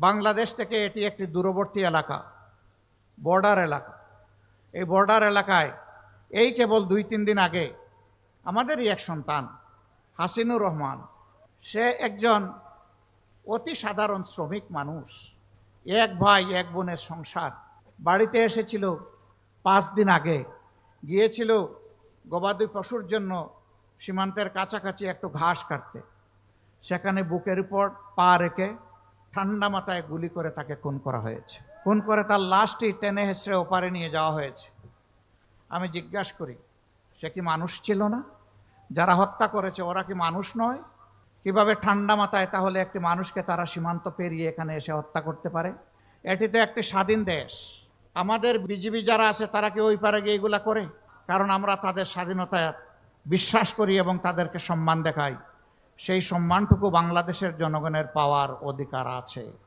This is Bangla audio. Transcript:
বাংলাদেশ থেকে এটি একটি দূরবর্তী এলাকা, বর্ডার এলাকা। এই বর্ডার এলাকায় এই কেবল দুই তিন দিন আগে আমাদেরই এক সন্তান, হাসিনুর রহমান, সে একজন অতি সাধারণ শ্রমিক মানুষ, এক ভাই, এক বোনের সংসার। বাড়িতে এসেছিল পাঁচ দিন আগে। গিয়েছিল গবাদি পশুর জন্য সীমান্তের কাছাকাছি একটু ঘাস কাটতে। সেখানে বুকের উপর পা রেখে ঠান্ডা মাথায় গুলি করে তাকে খুন করা হয়েছে। খুন করে তার লাশটি টেনে হেসড়ে ওপারে নিয়ে যাওয়া হয়েছে। আমি জিজ্ঞাসা করি, সে কি মানুষ ছিল না? যারা হত্যা করেছে, ওরা কি মানুষ নয়? কীভাবে ঠান্ডা মাথায় তাহলে একটি মানুষকে তারা সীমান্ত পেরিয়ে এখানে এসে হত্যা করতে পারে? এটি তো একটি স্বাধীন দেশ। আমাদের বিজিবি যারা আছে, তারা কি ওই পারে গিয়ে এগুলা করে? কারণ আমরা তাদের স্বাধীনতায় বিশ্বাস করি এবং তাদেরকে সম্মান দেখাই। সেই সম্মানটুকু বাংলাদেশের জনগণের পাওয়ার অধিকার আছে।